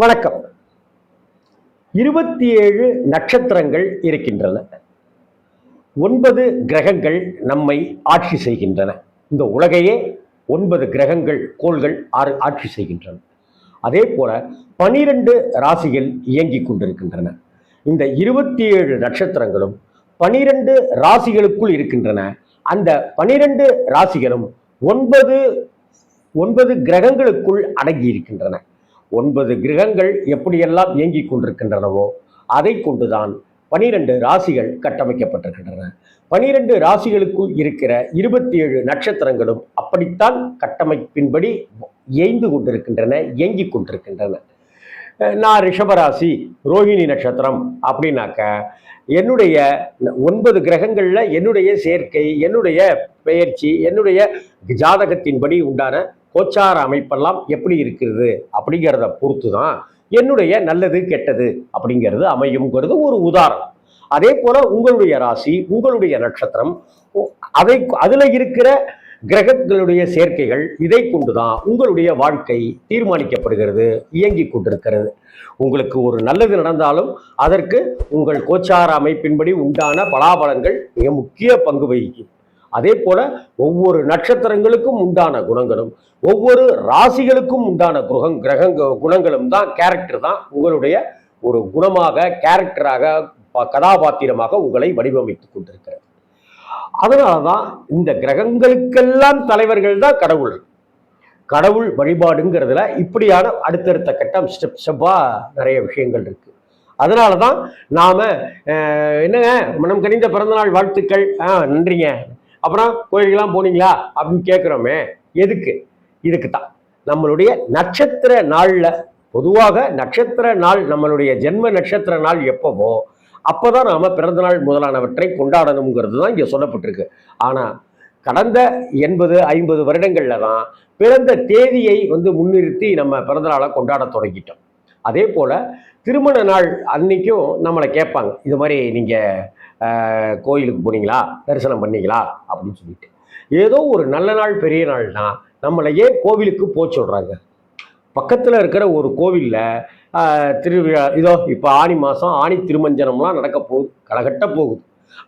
வணக்கம். இருபத்தி ஏழு நட்சத்திரங்கள் இருக்கின்றன. ஒன்பது கிரகங்கள் நம்மை ஆட்சி செய்கின்றன. இந்த உலகையே ஒன்பது கிரகங்கள் கோள்கள் ஆறு ஆட்சி செய்கின்றன. அதே போல பனிரெண்டு ராசிகள் இயங்கிக் கொண்டிருக்கின்றன. இந்த இருபத்தி ஏழு நட்சத்திரங்களும் பனிரெண்டு ராசிகளுக்குள் இருக்கின்றன. அந்த பனிரெண்டு ராசிகளும் ஒன்பது ஒன்பது கிரகங்களுக்குள் அடங்கி இருக்கின்றன ஒன்பது கிரகங்கள் எப்படியெல்லாம் இயங்கிக் கொண்டிருக்கின்றனவோ அதை கொண்டுதான் பனிரெண்டு ராசிகள் கட்டமைக்கப்பட்டிருக்கின்றன. பனிரெண்டு ராசிகளுக்குள் இருக்கிற இருபத்தி ஏழு நட்சத்திரங்களும் அப்படித்தான் கட்டமைப்பின்படி இயந்து கொண்டிருக்கின்றன இயங்கிக் கொண்டிருக்கின்றன. நான் ரிஷபராசி ரோஹிணி நட்சத்திரம் அப்படின்னாக்க என்னுடைய ஒன்பது கிரகங்களில் என்னுடைய சேர்க்கை என்னுடைய பெயர்ச்சி என்னுடைய ஜாதகத்தின்படி உண்டான கோச்சார அமைப்பெல்லாம் எப்படி இருக்கிறது அப்படிங்கிறத பொறுத்து தான் என்னுடைய நல்லது கெட்டது அப்படிங்கிறது அமையுங்கிறது ஒரு உதாரணம். அதே போல உங்களுடைய ராசி உங்களுடைய நட்சத்திரம் அதை அதில் இருக்கிற கிரகங்களுடைய சேர்க்கைகள் இதை கொண்டுதான் உங்களுடைய வாழ்க்கை தீர்மானிக்கப்படுகிறது இயங்கிக் கொண்டிருக்கிறது. உங்களுக்கு ஒரு நல்லது நடந்தாலும் அதற்கு உங்கள் கோச்சார அமைப்பின்படி உண்டான பலாபலங்கள் மிக முக்கிய பங்கு வகிக்கும். அதே போல ஒவ்வொரு நட்சத்திரங்களுக்கும் உண்டான குணங்களும் ஒவ்வொரு ராசிகளுக்கும் உண்டான குரகம் கிரகங்க குணங்களும் தான் கேரக்டர் தான் உங்களுடைய ஒரு குணமாக கேரக்டராக ப- கதாபாத்திரமாக உங்களை வடிவமைத்துக் கொண்டிருக்கிறது. அதனால தான் இந்த கிரகங்களுக்கெல்லாம் தலைவர்கள் தான் கடவுள். கடவுள் வழிபாடுங்கிறதுல இப்படியான அடுத்தடுத்த கட்டம் ஸ்டெப் ஸ்டெப்பாக நிறைய விஷயங்கள் இருக்குது அதனால தான் நாம் என்னங்க மனம் கனிந்த பிறந்தநாள் வாழ்த்துக்கள். ஆ நன்றிங்க. அப்புறம் கோயிலுக்கெல்லாம் போனீங்களா? அப்படின்னு கேட்குறோமே எதுக்கு? இதுக்கு தான் நம்மளுடைய நட்சத்திர நாளில் பொதுவாக நட்சத்திர நாள் நம்மளுடைய ஜென்ம நட்சத்திர நாள் எப்போவோ அப்போதான் நாம் பிறந்தநாள் முதலானவற்றை கொண்டாடணுங்கிறது தான் இங்கே சொல்லப்பட்டிருக்கு. ஆனால் கடந்த எண்பது ஐம்பது வருடங்களில் தான் பிறந்த தேதியை வந்து முன்னிறுத்தி நம்ம பிறந்தநாளை கொண்டாட தொடங்கிட்டோம். அதே போல் திருமண நாள் அன்னைக்கும் நம்மளை கேட்பாங்க இது மாதிரி நீங்கள் கோயிலுக்கு போனீங்களா? தரிசனம் பண்ணீங்களா? அப்படின்னு சொல்லிட்டு. ஏதோ ஒரு நல்ல நாள் பெரிய நாள்னா நம்மளையே கோவிலுக்கு போக சொல்கிறாங்க பக்கத்தில் இருக்கிற ஒரு கோவிலில் திருவிழா இதோ இப்போ ஆனி மாதம் ஆணி திருமஞ்சனம்லாம் நடக்க போகுது களகட்ட போகுது.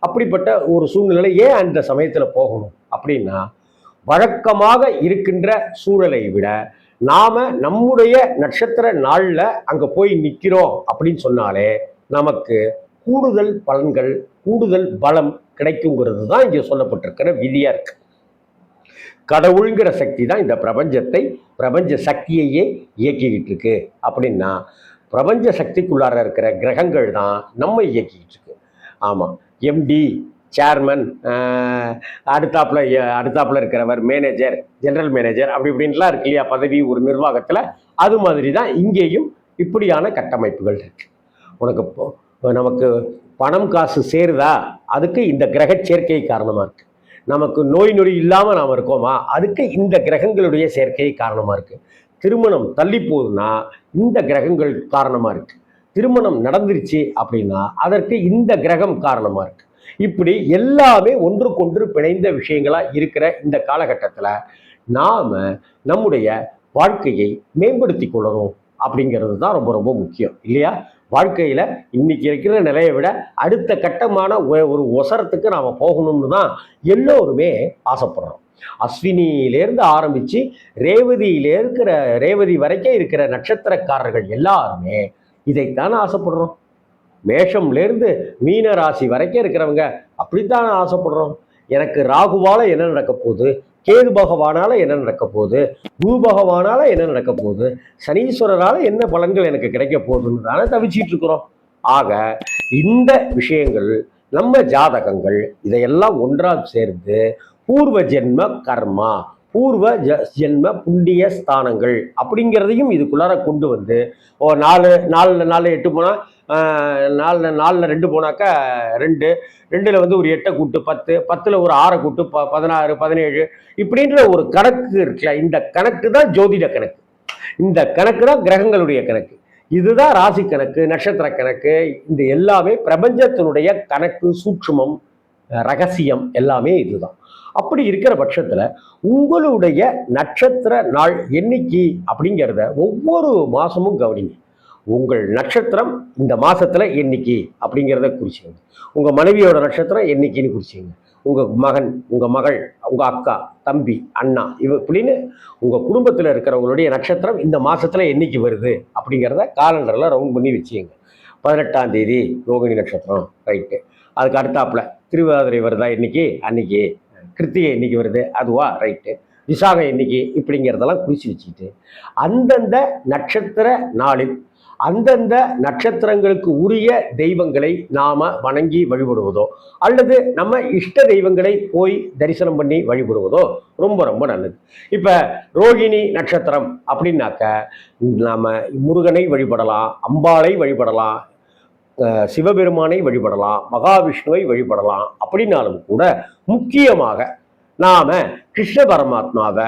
அப்படிப்பட்ட ஒரு சூழ்நிலை ஏன் அந்த சமயத்தில் போகணும்? அப்படின்னா வழக்கமாக இருக்கின்ற சூழலை விட நாம் நம்முடைய நட்சத்திர நாளில் அங்கே போய் நிற்கிறோம் அப்படின்னு சொன்னாலே நமக்கு கூடுதல் பலன்கள் கூடுதல் பலம் கிடைக்குங்கிறது தான் இங்கே சொல்லப்பட்டிருக்கிற விதியாக இருக்குது கடவுளுங்கிற சக்தி தான் இந்த பிரபஞ்சத்தை பிரபஞ்ச சக்தியையே இயக்கிக்கிட்டு இருக்கு அப்படின்னா பிரபஞ்ச சக்திக்குள்ளார இருக்கிற கிரகங்கள் தான் நம்ம இயக்கிக்கிட்டு இருக்கு ஆமாம் எம்டி சேர்மன் அடுத்தாப்பில் அடுத்தாப்பில் இருக்கிறவர் மேனேஜர் ஜெனரல் மேனேஜர் அப்படி இப்படின்லாம் இருக்கு இல்லையா பதவி ஒரு நிர்வாகத்தில். அது மாதிரி தான் இங்கேயும் இப்படியான கட்டமைப்புகள் இருக்கு. உனக்கு நமக்கு பணம் காசு சேருதா? அதுக்கு இந்த கிரக சேர்க்கை காரணமாக இருக்குது நமக்கு நோய் நொடி இல்லாமல் நாம் இருக்கோமா? அதுக்கு இந்த கிரகங்களுடைய சேர்க்கை காரணமாக இருக்குது திருமணம் தள்ளி போகுதுன்னா இந்த கிரகங்கள் காரணமாக இருக்குது திருமணம் நடந்துருச்சு அப்படின்னா அதற்கு இந்த கிரகம் காரணமாக இருக்குது இப்படி எல்லாமே ஒன்றுக்கொன்று பிணைந்த விஷயங்களாக இருக்கிற இந்த காலகட்டத்தில் நாம் நம்முடைய வாழ்க்கையை மேம்படுத்தி கொள்ளணும் அப்படிங்கிறது தான் ரொம்ப ரொம்ப முக்கியம். இல்லையா? வாழ்க்கையில் இன்னைக்கு இருக்கிற நிலையை விட அடுத்த கட்டமான ஒ- ஒரு ஒசரத்துக்கு நாம் போகணும்னு தான் எல்லோருமே ஆசைப்படுறோம். அஸ்வினியிலேருந்து ஆரம்பித்து ரேவதியில இருக்கிற ரேவதி வரைக்கும் இருக்கிற நட்சத்திரக்காரர்கள் எல்லாருமே இதைத்தான் ஆசைப்படுறோம். மேஷம்லேருந்து மீன ராசி வரைக்கும் இருக்கிறவங்க அப்படித்தான் ஆசைப்படுறோம். எனக்கு ராகுவால என்ன நடக்க போகுது? கேது பகவானால என்ன நடக்க போகுது? குரு பகவானால என்ன நடக்க போகுது? சனீஸ்வரரால் என்ன பலன்கள் எனக்கு கிடைக்க போகுதுன்னு தானே தவிச்சிட்டு இருக்கிறோம். ஆக இந்த விஷயங்கள் நம்ம ஜாதகங்கள் இதையெல்லாம் ஒன்றாக சேர்ந்து பூர்வ ஜென்ம கர்மா பூர்வ ஜ ஜென்ம புண்ணிய ஸ்தானங்கள் அப்படிங்கிறதையும் இதுக்குள்ளார கொண்டு வந்து ஓ நாலு நாலு நாலு எட்டு போனால் நாலு நாலில் ரெண்டு போனாக்கா ரெண்டு. ரெண்டில் வந்து ஒரு எட்டை கூட்டு பத்து. பத்தில் ஒரு ஆறை கூட்டு ப பதினாறு பதினேழு. இப்படின்ற ஒரு கணக்கு இருக்குல்ல இந்த கணக்கு தான் ஜோதிட கணக்கு. இந்த கணக்கு தான் கிரகங்களுடைய கணக்கு. இதுதான் ராசி கணக்கு நட்சத்திர கணக்கு. இந்த எல்லாமே பிரபஞ்சத்தினுடைய கணக்கு சூட்சுமம் ரகசியம் எல்லாமே இதுதான். அப்படி இருக்கிற பட்சத்தில் உங்களுடைய நட்சத்திர நாள் எண்ணிக்கை அப்படிங்கிறத ஒவ்வொரு மாதமும் கவனிங்க. உங்கள் நட்சத்திரம் இந்த மாதத்தில் என்னைக்கு அப்படிங்கிறத குறிச்சிங்க உங்கள் மனைவியோட நட்சத்திரம் என்னைக்குன்னு குறிச்சிங்க உங்கள் மகன் உங்கள் மகள் உங்கள் அக்கா தம்பி அண்ணா இவ இப்படின்னு உங்கள் குடும்பத்தில் இருக்கிறவங்களுடைய நட்சத்திரம் இந்த மாதத்தில் என்னைக்கு வருது அப்படிங்கிறத காலண்டரில் ரவுண்ட் பண்ணி வச்சுங்க பதினெட்டாம் தேதி ரோகிணி நட்சத்திரம் ரைட்டு அதுக்கு அடுத்தாப்புல திருவாதிரை வருதா இன்னைக்கு அன்னைக்கு. கிருத்திகை இன்னைக்கு வருது? அதுவா? ரைட்டு விசாகம் இன்னைக்கு இப்படிங்கிறதெல்லாம் குறித்து வச்சுக்கிட்டு அந்தந்த நட்சத்திர நாளில் அந்தந்த நட்சத்திரங்களுக்கு உரிய தெய்வங்களை நாம் வணங்கி வழிபடுவதோ அல்லது நம்ம இஷ்ட தெய்வங்களை போய் தரிசனம் பண்ணி வழிபடுவதோ ரொம்ப ரொம்ப நல்லது. இப்போ ரோகிணி நட்சத்திரம் அப்படின்னாக்க நாம் முருகனை வழிபடலாம் அம்பாளை வழிபடலாம் சிவபெருமானை வழிபடலாம் மகாவிஷ்ணுவை வழிபடலாம் அப்படின்னாலும் கூட முக்கியமாக நாம் கிருஷ்ண பரமாத்மாவை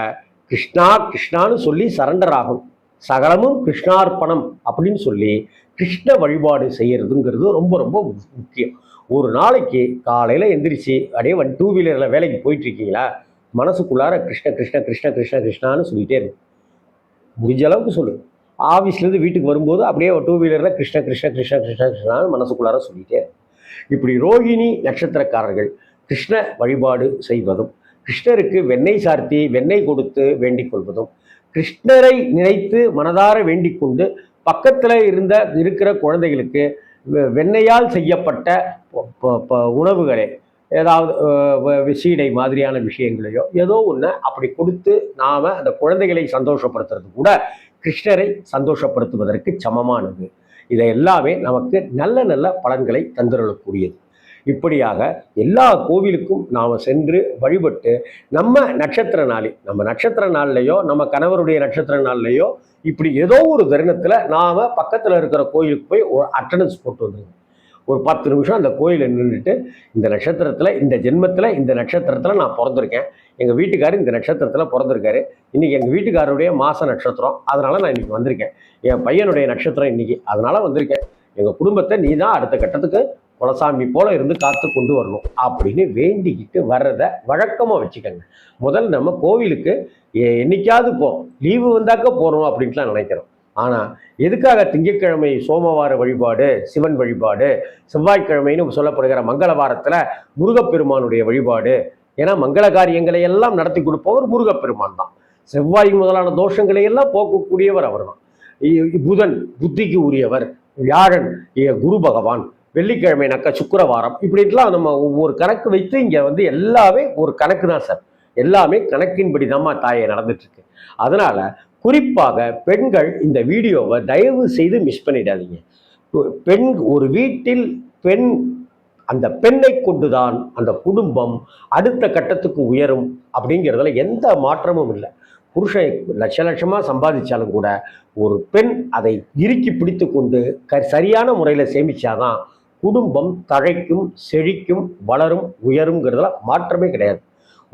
கிருஷ்ணா கிருஷ்ணான்னு சொல்லி சரண்டர் ஆகும் சகலமும் கிருஷ்ணார்ப்பணம் அப்படின்னு சொல்லி கிருஷ்ண வழிபாடு செய்கிறதுங்கிறது ரொம்ப ரொம்ப முக்கியம். ஒரு நாளைக்கு காலையில் எந்திரிச்சு அப்படியே வந்து டூ வீலரில் வேலைக்கு போயிட்டுருக்கீங்களா? மனசுக்குள்ளார கிருஷ்ண கிருஷ்ண கிருஷ்ண கிருஷ்ண கிருஷ்ணான்னு சொல்லிகிட்டே இருக்கு முடிஞ்ச அளவுக்கு சொல்லு. ஆஃபீஸ்லேருந்து வீட்டுக்கு வரும்போது அப்படியே டூ வீலரில் கிருஷ்ண கிருஷ்ண கிருஷ்ண கிருஷ்ண கிருஷ்ணான்னு மனசுக்குள்ளார சொல்லிகிட்டே இருக்கு. இப்படி ரோகிணி நட்சத்திரக்காரர்கள் கிருஷ்ண வழிபாடு செய்வதும் கிருஷ்ணருக்கு வெண்ணெய் சார்த்தி வெண்ணெய் கொடுத்து வேண்டிக் கொள்வதும் கிருஷ்ணரை நினைத்து மனதார வேண்டிக் கொண்டு பக்கத்தில் இருந்த இருக்கிற குழந்தைகளுக்கு வெ- செய்யப்பட்ட உணவுகளே ஏதாவது சீடை மாதிரியான விஷயங்களையோ ஏதோ ஒன்று அப்படி கொடுத்து நாம் அந்த குழந்தைகளை சந்தோஷப்படுத்துறது கூட கிருஷ்ணரை சந்தோஷப்படுத்துவதற்கு சமமானது. இதை எல்லாமே நமக்கு நல்ல நல்ல பலன்களை தந்துடக்கூடியது இப்படியாக எல்லா கோவிலுக்கும் நாம் சென்று வழிபட்டு நம்ம நட்சத்திர நாளி நம்ம நட்சத்திர நாள்லையோ நம்ம கணவருடைய நட்சத்திர நாள்லையோ இப்படி ஏதோ ஒரு தருணத்தில் நாம் பக்கத்தில் இருக்கிற கோயிலுக்கு போய் ஒரு அட்டண்டன்ஸ் போட்டு வந்துருங்க. ஒரு பத்து நிமிஷம் அந்த கோயிலில் நின்றுட்டு இந்த நட்சத்திரத்தில் இந்த ஜென்மத்தில் இந்த நட்சத்திரத்தில் நான் பிறந்திருக்கேன். எங்கள் வீட்டுக்காரர் இந்த நட்சத்திரத்தில் பிறந்திருக்காரு. இன்றைக்கி எங்கள் வீட்டுக்காரருடைய மாத நட்சத்திரம். அதனால் நான் இன்றைக்கி வந்திருக்கேன். என் பையனுடைய நட்சத்திரம் இன்றைக்கி அதனால் வந்திருக்கேன். எங்கள் குடும்பத்தை நீ தான் அடுத்த கட்டத்துக்கு குலசாமி போல இருந்து காத்து கொண்டு வரணும் அப்படின்னு வேண்டிக்கிட்டு வர்றதை வழக்கமாக வச்சுக்கோங்க. முதல்ல நம்ம கோவிலுக்கு எ- என்னைக்காவது போகிறோம் லீவு வந்தாக்க போகிறோம் அப்படின்ட்டுலாம் நினைக்கிறோம். ஆனால் எதுக்காக திங்கட்கிழமை சோமவார வழிபாடு சிவன் வழிபாடு செவ்வாய்க்கிழமைன்னு சொல்லப்படுகிற மங்களவாரத்தில் முருகப்பெருமானுடைய வழிபாடு? ஏன்னா மங்கள காரியங்களை எல்லாம் நடத்தி கொடுப்பவர் முருகப்பெருமான் தான். செவ்வாய் முதலான தோஷங்களை எல்லாம் போக்கக்கூடியவர் அவர் தான். புதன் புத்திக்கு உரியவர் வியாழன் குரு பகவான். வெள்ளிக்கிழமைனாக்கா சுக்கரவாரம் இப்படின்லாம் நம்ம ஒவ்வொரு கணக்கு வைத்து இங்கே வந்து எல்லாமே ஒரு கணக்கு தான் சார். எல்லாமே கணக்கின்படி தாம்மா தாயை நடந்துட்டுருக்கு. அதனால் குறிப்பாக பெண்கள் இந்த வீடியோவை தயவு செய்து மிஸ் பண்ணிடாதீங்க. பெண் ஒரு வீட்டில் பெண் அந்த பெண்ணை கொண்டுதான் அந்த குடும்பம் அடுத்த கட்டத்துக்கு உயரும் அப்படிங்கிறதுல எந்த மாற்றமும் இல்லை. புருஷன் லட்ச லட்சமாக சம்பாதிச்சாலும் கூட ஒரு பெண் அதை இறுக்கி பிடித்து கொண்டு க சரியான முறையில் சேமிச்சாதான் குடும்பம் தழைக்கும் செழிக்கும் வளரும் உயருங்கிறதுல மாற்றமே கிடையாது.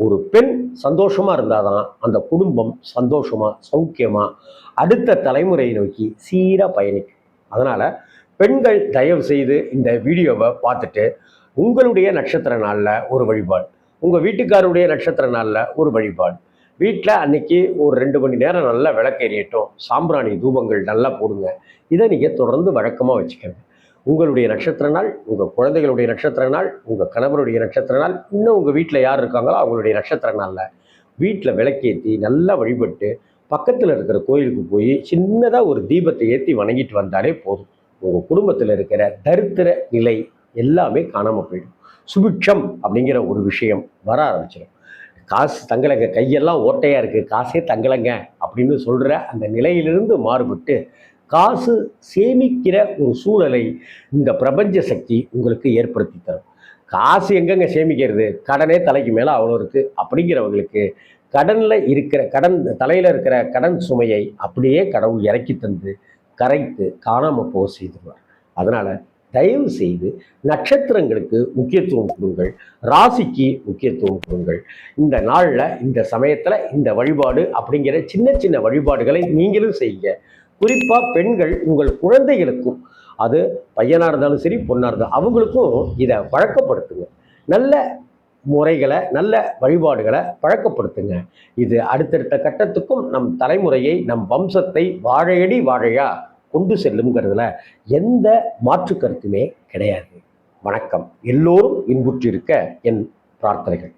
ஒரு பெண் சந்தோஷமாக இருந்தால் தான் அந்த குடும்பம் சந்தோஷமாக சௌக்கியமாக அடுத்த தலைமுறையை நோக்கி சீராக பயணிக்கும். அதனால் பெண்கள் தயவு செய்து இந்த வீடியோவை பார்த்துட்டு உங்களுடைய நட்சத்திர நாளில் ஒரு வழிபாடு உங்கள் வீட்டுக்காரருடைய நட்சத்திர நாளில் ஒரு வழிபாடு. வீட்டில் அன்னைக்கு ஒரு ரெண்டு மணி நேரம் நல்லா விளக்கேறியட்டும் சாம்பிராணி தூபங்கள் நல்லா போடுங்க. இதை நீங்கள் தொடர்ந்து வழக்கமாக வச்சுக்கோங்க. உங்களுடைய நட்சத்திர நாள் உங்கள் குழந்தைகளுடைய நட்சத்திர நாள் உங்கள் கணவருடைய நட்சத்திர நாள் இன்னும் உங்கள் வீட்டில் யார் இருக்காங்களோ அவங்களுடைய நட்சத்திர நாளில் வீட்டில் விளக்கேற்றி நல்லா வழிபட்டு பக்கத்தில் இருக்கிற கோயிலுக்கு போய் சின்னதாக ஒரு தீபத்தை ஏற்றி வணங்கிட்டு வந்தாலே போதும். உங்கள் குடும்பத்தில் இருக்கிற தரித்திர நிலை எல்லாமே காணாமல் போயிடும். சுபிக்ஷம் அப்படிங்கிற ஒரு விஷயம் வர ஆரம்பிச்சிடும் காசு தங்கலைங்க கையெல்லாம் ஓட்டையாக இருக்குது காசே தங்கலைங்க அப்படின்னு சொல்கிற அந்த நிலையிலிருந்து மாறுபட்டு காசு சேமிக்கிற ஒரு சூழலை இந்த பிரபஞ்ச சக்தி உங்களுக்கு ஏற்படுத்தி தரும். காசு எங்கெங்க சேமிக்கிறது? கடனே தலைக்கு மேலே அவ்வளோ இருக்குது அப்படிங்கிறவங்களுக்கு கடனில் இருக்கிற கடன் தலையில் இருக்கிற கடன் சுமையை அப்படியே கடவுள் இறக்கி தந்து கரைத்து காணாமல் போக செய்துருவார். அதனால் தயவு செய்து நட்சத்திரங்களுக்கு முக்கியத்துவம் கொடுங்கள். ராசிக்கு முக்கியத்துவம் கொடுங்கள். இந்த நாளில் இந்த சமயத்தில் இந்த வழிபாடு அப்படிங்கிற சின்ன சின்ன வழிபாடுகளை நீங்களும் செய்யுங்க. குறிப்பாக பெண்கள் உங்கள் குழந்தைகளுக்கும். அது பையனாக இருந்தாலும் சரி பொண்ணாக இருந்தாலும் அவங்களுக்கும் இதை பழக்கப்படுத்துங்க. நல்ல முறைகளை நல்ல வழிபாடுகளை பழக்கப்படுத்துங்க. இது அடுத்தடுத்த கட்டத்துக்கும் நம் தலைமுறையை நம் வம்சத்தை வாழையடி வாழையா கொண்டு செல்லுங்கிறதுல எந்த மாற்று கருத்துமே கிடையாது. வணக்கம். எல்லோரும் இன்புற்றிருக்க என் பிரார்த்தனைகள்.